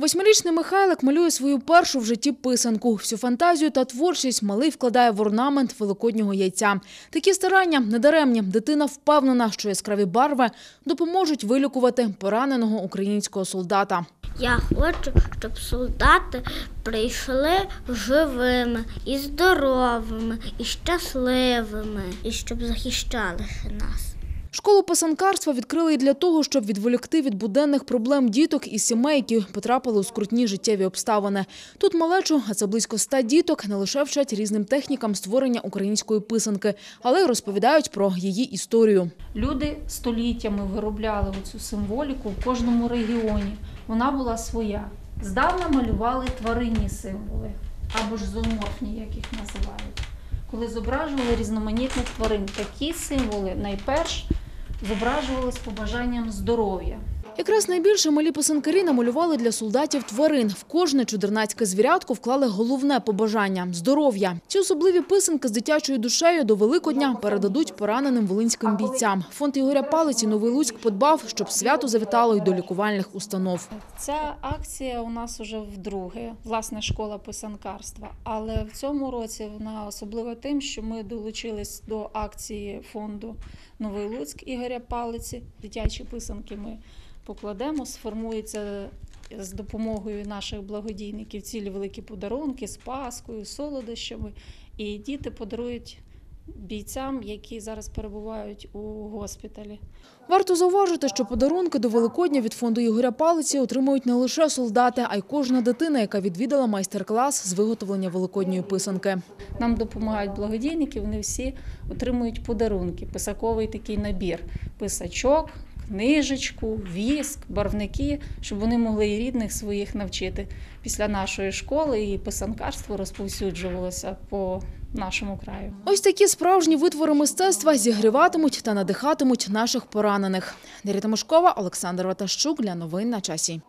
Восьмирічний Михайлик малює свою першу в житті писанку. Всю фантазію та творчість малий вкладає в орнамент великоднього яйця. Такі старання недаремні. Дитина впевнена, що яскраві барви допоможуть вилікувати пораненого українського солдата. Я хочу, щоб солдати прийшли живими і здоровими, і щасливими, і щоб захищали нас. Школу писанкарства відкрили і для того, щоб відволікти від буденних проблем діток і сімей, які потрапили у скрутні життєві обставини. Тут малечу, а це близько ста діток, не лише вчать різним технікам створення української писанки, але й розповідають про її історію. Люди століттями виробляли цю символіку в кожному регіоні. Вона була своя. Здавна малювали тваринні символи або ж зооморфні, як їх називають. Коли зображували різноманітних тварин, такі символи найперш зображували побажанням здоров'я. Якраз найбільше малі писанкарі намалювали для солдатів тварин. В кожне чудернацьке звірятко вклали головне побажання – здоров'я. Ці особливі писанки з дитячою душею до Великодня передадуть пораненим волинським бійцям. Фонд Ігоря Палиці «Новий Луцьк» подбав, щоб свято завітало й до лікувальних установ. Ця акція у нас уже вдруге, власне, школа писанкарства. Але в цьому році вона особлива тим, що ми долучились до акції фонду Новий Луцьк Ігоря Палиці. Дитячі писанки ми покладемо, сформується з допомогою наших благодійників цілі великі подарунки з паскою, солодощами. І діти подарують бійцям, які зараз перебувають у госпіталі. Варто зауважити, що подарунки до Великодня від фонду Ігоря Палиці отримують не лише солдати, а й кожна дитина, яка відвідала майстер-клас з виготовлення великодньої писанки. Нам допомагають благодійники, вони всі отримують подарунки, писаковий такий набір, писачок, книжечку, віск, барвники, щоб вони могли і рідних своїх навчити. Після нашої школи і писанкарство розповсюджувалося по нашому краю. Ось такі справжні витвори мистецтва зігріватимуть та надихатимуть наших поранених. Неріта Тимошкова, Олександр Ватащук для новин на часі.